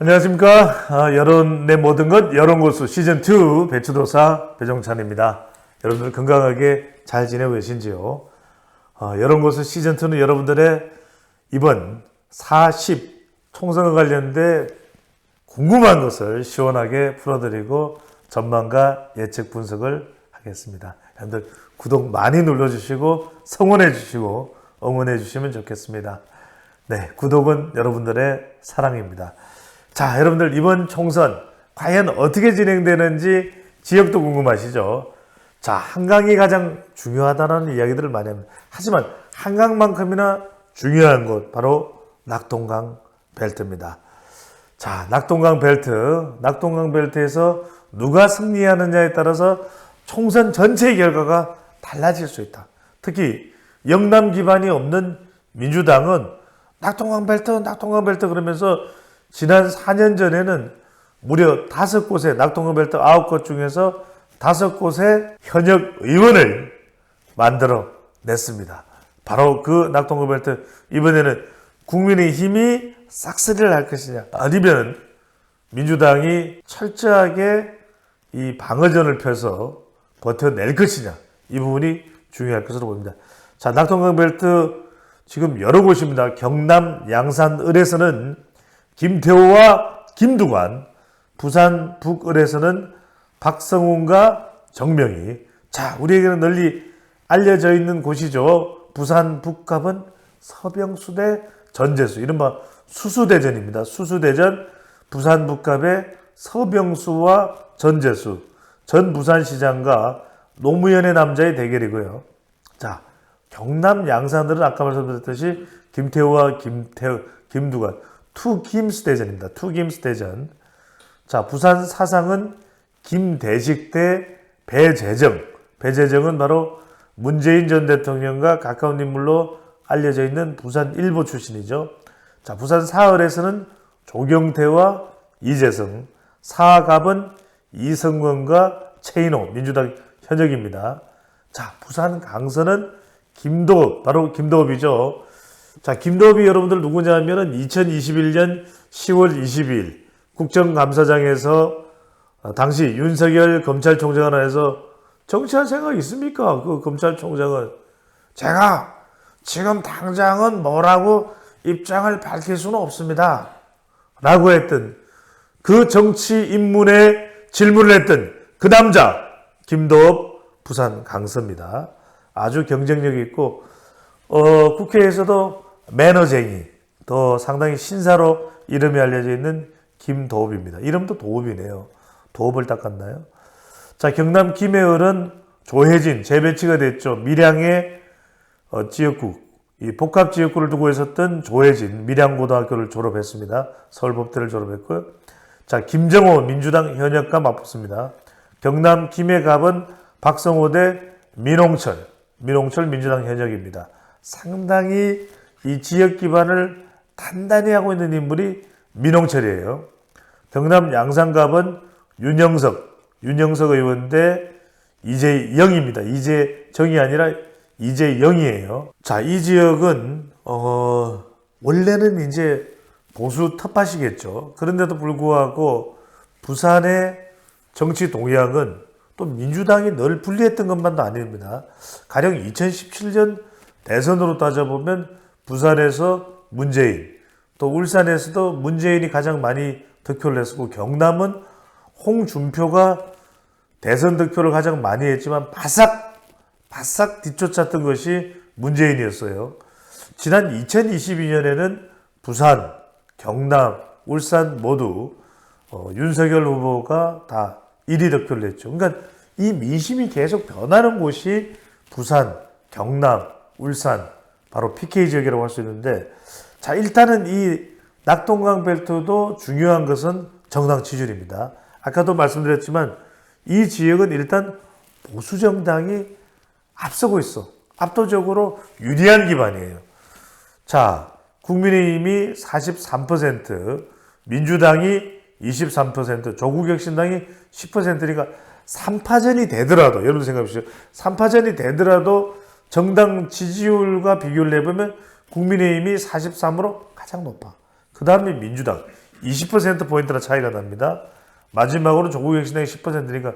안녕하십니까. 아, 여론의 모든 것 여론 고수 시즌 2 배추도사 배정찬입니다. 여러분들 건강하게 잘 지내고 계신지요? 아, 여론 고수 시즌 2는 여러분들의 이번 40 총선과 관련된 궁금한 것을 시원하게 풀어드리고 전망과 예측 분석을 하겠습니다. 여러분들 구독 많이 눌러주시고 성원해 주시고 응원해 주시면 좋겠습니다. 네, 구독은 여러분들의 사랑입니다. 자, 여러분들 이번 총선 과연 어떻게 진행되는지 지역도 궁금하시죠? 자, 한강이 가장 중요하다는 이야기들을 많이 합니다. 하지만 한강만큼이나 중요한 곳 바로 낙동강 벨트입니다. 자, 낙동강 벨트, 낙동강 벨트에서 누가 승리하느냐에 따라서 총선 전체의 결과가 달라질 수 있다. 특히 영남 기반이 없는 민주당은 낙동강 벨트, 낙동강 벨트 그러면서 지난 4년 전에는 무려 다섯 곳의 낙동강 벨트 아홉 곳 중에서 다섯 곳의 현역 의원을 만들어 냈습니다. 바로 그 낙동강 벨트 이번에는 국민의 힘이 싹쓸이를 할 것이냐 아니면 민주당이 철저하게 이 방어전을 펴서 버텨낼 것이냐 이 부분이 중요할 것으로 보입니다. 자 낙동강 벨트 지금 여러 곳입니다. 경남 양산 을에서는 김태호와 김두관, 부산 북을에서는 박성훈과 정명희. 자, 우리에게는 널리 알려져 있는 곳이죠. 부산 북갑은 서병수대 전재수, 이른바 수수대전입니다. 수수대전, 부산 북갑의 서병수와 전재수, 전 부산시장과 노무현의 남자의 대결이고요. 자, 경남 양산들은 아까 말씀드렸듯이 김태우와 김태우, 김두관, 투김스 대전입니다. 투김스 대전. 자, 부산 사상은 김대식 대 배재정. 배재정은 바로 문재인 전 대통령과 가까운 인물로 알려져 있는 부산 일보 출신이죠. 자, 부산 사흘에서는 조경태와 이재성, 사갑은 이성건과 최인호 민주당 현역입니다. 자, 부산 강서는 김도읍, 바로 김도읍이죠. 자, 김도읍이 여러분들 누구냐 하면은 2021년 10월 22일 국정감사장에서 어, 당시 윤석열 검찰총장을 안에서 정치할 생각 있습니까? 그 검찰총장은 제가 지금 당장은 뭐라고 입장을 밝힐 수는 없습니다. 라고 했던 그 정치 인문에 질문을 했던 그 남자 김도읍 부산 강서입니다. 아주 경쟁력 있고 어, 국회에서도 매너쟁이 또 상당히 신사로 이름이 알려져 있는 김도읍입니다. 이름도 도읍이네요. 도읍을 닦았나요? 자 경남 김해을은 조혜진 재배치가 됐죠. 밀양의 어, 지역구 이 복합 지역구를 두고 있었던 조혜진 밀양고등학교를 졸업했습니다. 서울법대를 졸업했고요. 자 김정호 민주당 현역과 맞붙습니다. 경남 김해갑은 박성호 대 민홍철 민홍철 민주당 현역입니다. 상당히 이 지역 기반을 단단히 하고 있는 인물이 민홍철이에요. 경남 양산갑은 윤영석, 윤영석 의원 대 이재영입니다. 이재정이 아니라 이재영이에요. 자, 이 지역은 어, 원래는 이제 보수 텃밭이겠죠. 그런데도 불구하고 부산의 정치 동향은 또 민주당이 늘 분리했던 것만도 아닙니다. 가령 2017년 대선으로 따져보면 부산에서 문재인, 또 울산에서도 문재인이 가장 많이 득표를 했었고 경남은 홍준표가 대선 득표를 가장 많이 했지만 바싹 바싹 뒤쫓았던 것이 문재인이었어요. 지난 2022년에는 부산, 경남, 울산 모두 어, 윤석열 후보가 다 1위 득표를 했죠. 그러니까 이 민심이 계속 변하는 곳이 부산, 경남, 울산, 바로 PK 지역이라고 할 수 있는데, 자, 일단은 이 낙동강 벨트도 중요한 것은 정당 지지율입니다. 아까도 말씀드렸지만 이 지역은 일단 보수 정당이 앞서고 있어. 압도적으로 유리한 기반이에요. 자, 국민의힘이 43%, 민주당이 23%, 조국혁신당이 10%니까 3파전이 되더라도, 여러분 생각해 보시죠. 3파전이 되더라도 정당 지지율과 비교를 해보면 국민의힘이 43으로 가장 높아. 그 다음에 민주당 20%포인트나 차이가 납니다. 마지막으로 조국 혁신당이 10%니까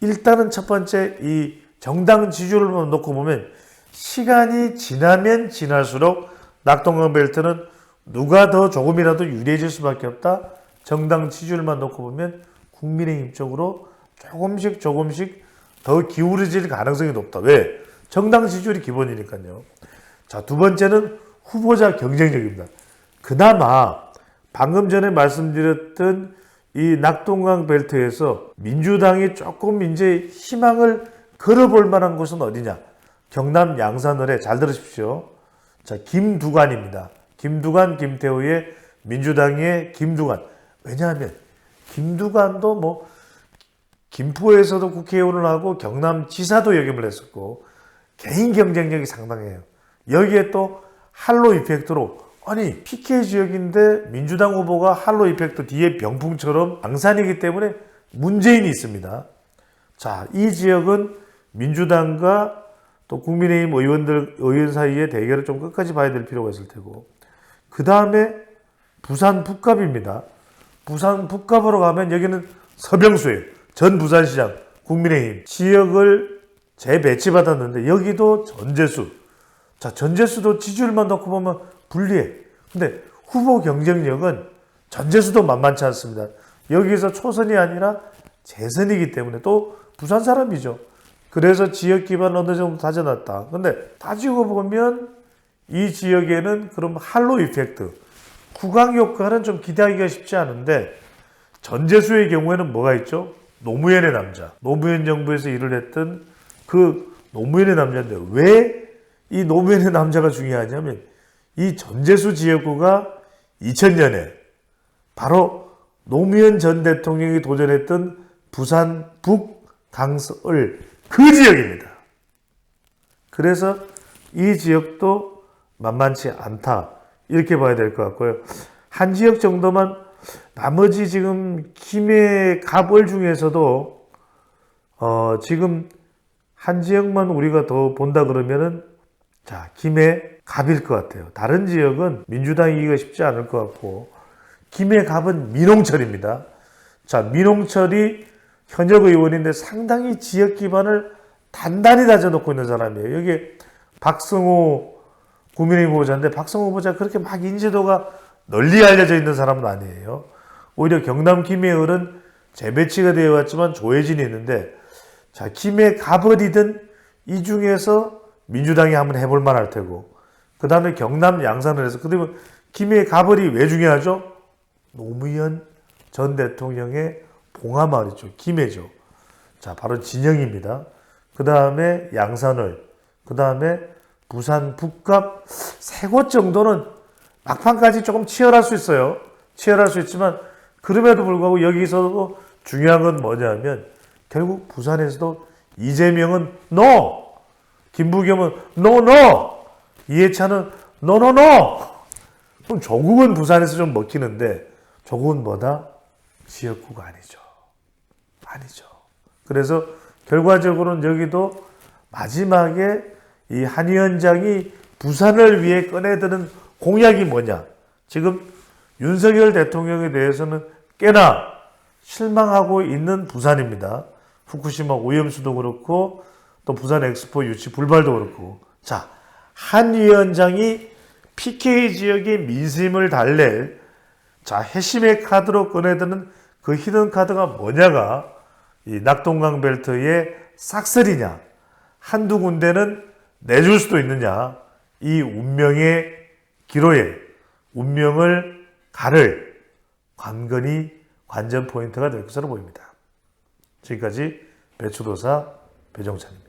일단은 첫 번째 이 정당 지지율을 놓고 보면 시간이 지나면 지날수록 낙동강 벨트는 누가 더 조금이라도 유리해질 수밖에 없다. 정당 지지율만 놓고 보면 국민의힘 쪽으로 조금씩 조금씩 더 기울어질 가능성이 높다. 왜? 정당 지지율이 기본이니까요. 자, 두 번째는 후보자 경쟁력입니다. 그나마 방금 전에 말씀드렸던 이 낙동강 벨트에서 민주당이 조금 이제 희망을 걸어볼 만한 곳은 어디냐? 경남 양산을에 잘 들으십시오. 자, 김두관입니다. 김두관, 김태우의 민주당의 김두관. 왜냐하면 김두관도 뭐 김포에서도 국회의원을 하고 경남 지사도 역임을 했었고 개인 경쟁력이 상당해요. 여기에 또 할로 이펙트로 아니 PK 지역인데 민주당 후보가 할로 이펙트 뒤에 병풍처럼 양산이기 때문에 문재인이 있습니다. 자, 이 지역은 민주당과 또 국민의힘 의원들 의원 사이의 대결을 좀 끝까지 봐야 될 필요가 있을 테고 그 다음에 부산 북갑입니다. 부산 북갑으로 가면 여기는 서병수예요. 전 부산시장 국민의힘 지역을 재배치 받았는데 여기도 전재수 자 전재수도 지지율만 놓고 보면 불리해. 근데 후보 경쟁력은 전재수도 만만치 않습니다. 여기서 초선이 아니라 재선이기 때문에 또 부산 사람이죠. 그래서 지역 기반 어느 정도 다져놨다. 근데 따지고 보면 이 지역에는 그럼 할로 이펙트, 구강 효과는 좀 기대하기가 쉽지 않은데 전재수의 경우에는 뭐가 있죠? 노무현의 남자. 노무현 정부에서 일을 했던 그 노무현의 남자인데 왜 이 노무현의 남자가 중요하냐면 이 전재수 지역구가 2000년에 바로 노무현 전 대통령이 도전했던 부산 북 강서을 그 지역입니다. 그래서 이 지역도 만만치 않다. 이렇게 봐야 될 것 같고요. 한 지역 정도만 나머지 지금 김해 갑을 중에서도 어 지금 한 지역만 우리가 더 본다 그러면은 자 김해 갑일 것 같아요. 다른 지역은 민주당 이기가 쉽지 않을 것 같고 김해 갑은 민홍철입니다. 자 민홍철이 현역 의원인데 상당히 지역 기반을 단단히 다져놓고 있는 사람이에요. 여기 박성호 국민의힘 후보자인데 박성호 후보자 그렇게 막 인지도가 널리 알려져 있는 사람은 아니에요. 오히려 경남 김해을은 재배치가 되어 왔지만 조혜진이 있는데 자 김해 가버리든 이 중에서 민주당이 한번 해볼 만할 테고 그 다음에 경남 양산을 해서 그다음에 김해 가버리 왜 중요하죠? 노무현 전 대통령의 봉하마을이죠. 김해죠. 자 바로 진영입니다. 그 다음에 양산을 그 다음에 부산 북갑 세 곳 정도는 막판까지 조금 치열할 수 있어요. 치열할 수 있지만 그럼에도 불구하고 여기서도 중요한 건 뭐냐면 결국 부산에서도 이재명은 NO, 김부겸은 NO NO, 이해찬은 NO NO NO. 그럼 조국은 부산에서 좀 먹히는데 조국은 뭐다? 지역구가 아니죠. 아니죠. 그래서 결과적으로는 여기도 마지막에 이 한 위원장이 부산을 위해 꺼내드는 공약이 뭐냐? 지금 윤석열 대통령에 대해서는 꽤나 실망하고 있는 부산입니다. 후쿠시마 오염수도 그렇고 또 부산 엑스포 유치 불발도 그렇고 자, 한 위원장이 PK 지역의 민심을 달랠 자, 해심의 카드로 꺼내드는 그 히든 카드가 뭐냐가 이 낙동강 벨트의 싹쓸이냐 한두 군데는 내줄 수도 있느냐 이 운명의 기로에 운명을 가를 관건이 관전 포인트가 될 것으로 보입니다. 지금까지 배추도사 배정찬입니다.